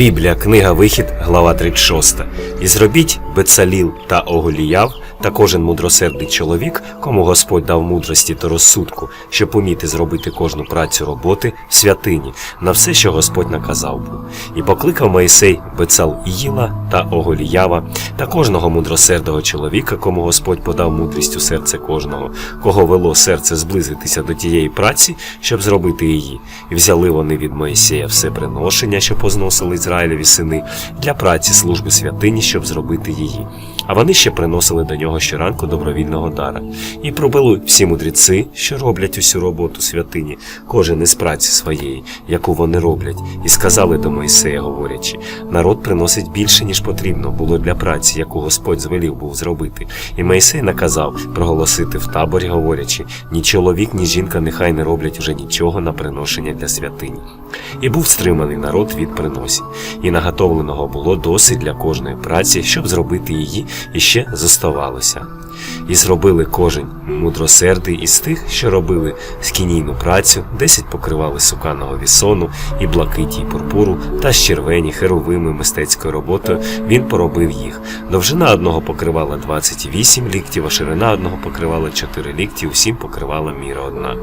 Біблія, книга Вихід, глава 36. І зробіть Бецаліл та Оголіяв та кожен мудросердий чоловік, кому Господь дав мудрості та розсудку, щоб уміти зробити кожну працю роботи в святині на все, що Господь наказав був. І покликав Моїсей Бецаліїла та Оголіява та кожного мудросердого чоловіка, кому Господь подав мудрість у серце кожного, кого вело серце зблизитися до тієї праці, щоб зробити її. І взяли вони від Моїсея все приношення, що позносили Ізраїлеві сини, для праці служби святині, щоб зробити її. А вони ще приносили до нього щоранку добровільного дара. І пробили всі мудреці, що роблять усю роботу святині, кожен із праці своєї, яку вони роблять, і сказали до Моїсея, говорячи: народ приносить більше, ніж потрібно було для праці, яку Господь звелів був зробити. І Моїсей наказав проголосити в таборі, говорячи: ні чоловік, ні жінка нехай не роблять уже нічого на приношення для святині. І був стриманий народ від приносів, і наготовленого було досить для кожної праці, щоб зробити її, і ще зоставалося. І зробили кожен мудросердий із тих, що робили скінійну працю, десять покривали суканого вісону, і блакиті, і пурпуру, та з червені, херовими мистецькою роботою він поробив їх. Довжина одного покривала 28 ліктів, а ширина одного покривала 4 лікті, усім покривала міра одна.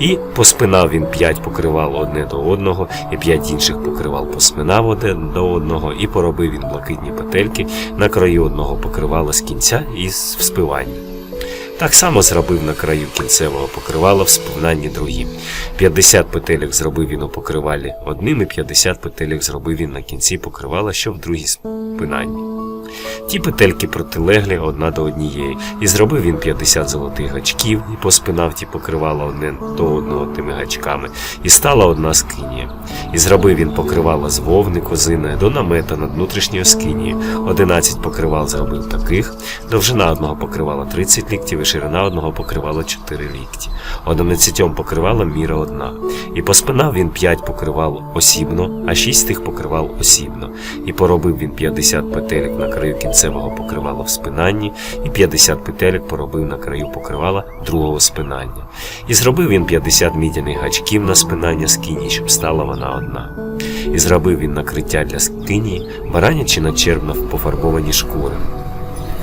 І поспинав він п'ять покривал одне до одного, і п'ять інших покривал поспинав одне до одного, і поробив він блакитні петельки на краю одного покривала з кінця і з вспивання. Так само зробив на краю кінцевого покривала в спинанні другим. 50 петелек зробив він у покривалі одним, і 50 петелек зробив він на кінці покривала, що в другій спинанні. Ті петельки протилеглі одна до однієї, і зробив він 50 золотих гачків, і поспинав ті покривала одне до одного тими гачками, і стала одна скинія. І зробив він покривала з вовни козиної до намета над внутрішньою скинією. 11 покривал зробив таких, довжина одного покривала 30 ліктів, і ширина одного покривала 4 лікті. 11 покривала міра одна. І поспинав він 5 покривал осібно, а 6 тих покривал осібно. І поробив він 50 петелек на краю кінцевого покривала в спинанні, і 50 петелек поробив на краю покривала другого спинання. І зробив він 50 мідяних гачків на спинання скині, щоб стала вона одна. І зробив він накриття для скині, баранячи на червно пофарбовані шкури.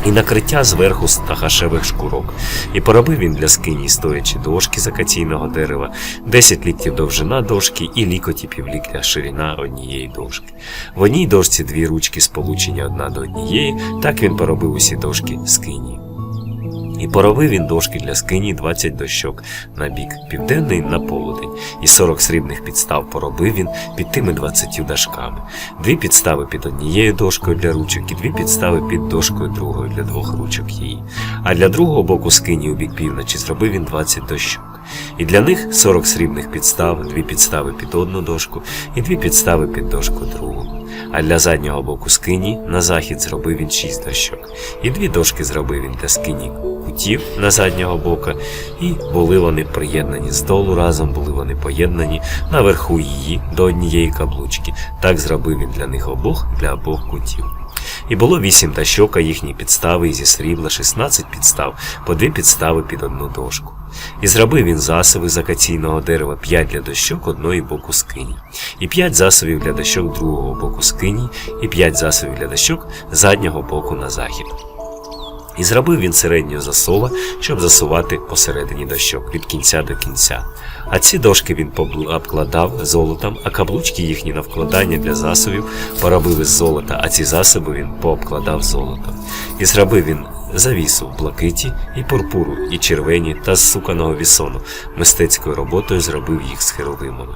І накриття зверху з тахашевих шкурок. І поробив він для скині стоячі дошки з акаційного дерева, 10 ліктів довжина дошки і лікоті півлікля ширина однієї дошки. В одній дошці дві ручки сполучені одна до однієї, так він поробив усі дошки скині. І поробив він дошки для скині 20 дощок на бік південний на полудень, і 40 срібних підстав поробив він під тими 20 дошками, дві підстави під однією дошкою для ручок і дві підстави під дошкою другою для двох ручок її. А для другого боку скині у бік півночі зробив він 20 дощок. І для них 40 срібних підстав, дві підстави під одну дошку і дві підстави під дошку другу. А для заднього боку скині на захід зробив він шість дощок, і дві дошки зробив він для скині кутів на заднього бока, і були вони приєднані здолу, разом були вони поєднані наверху її до однієї каблучки. Так зробив він для них обох для обох кутів. І було вісім дощок, а їхні підстави, зі срібла 16 підстав, по дві підстави під одну дошку. І зробив він засови з акаційного дерева п'ять для дощок одної боку скині, і п'ять засобів для дощок другого боку скині, і п'ять засобів для дощок заднього боку на захід. І зробив він середнього засова, щоб засувати посередині дощок від кінця до кінця. А ці дошки він обкладав золотом, а каблучки їхні на вкладання для засобів поробив із золота, а ці засоби він пообкладав золотом. І зробив він завісу в блакиті і пурпуру, і червені та з суканого вісону. Мистецькою роботою зробив їх з херовимами.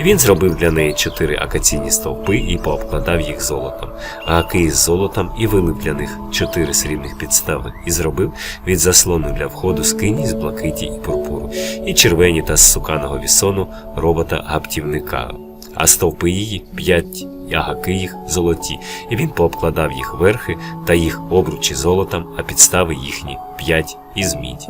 І він зробив для неї чотири акаційні стовпи і пообкладав їх золотом, а аки із золотом і вилив для них чотири срібних підстави, і зробив від заслону для входу скині з блакиті і пурпуру, і червені та з суканого вісону робота гаптівника. А стовпи її п'ять ягаки їх золоті, і він пообкладав їх верхи та їх обручі золотом, а підстави їхні п'ять із міді.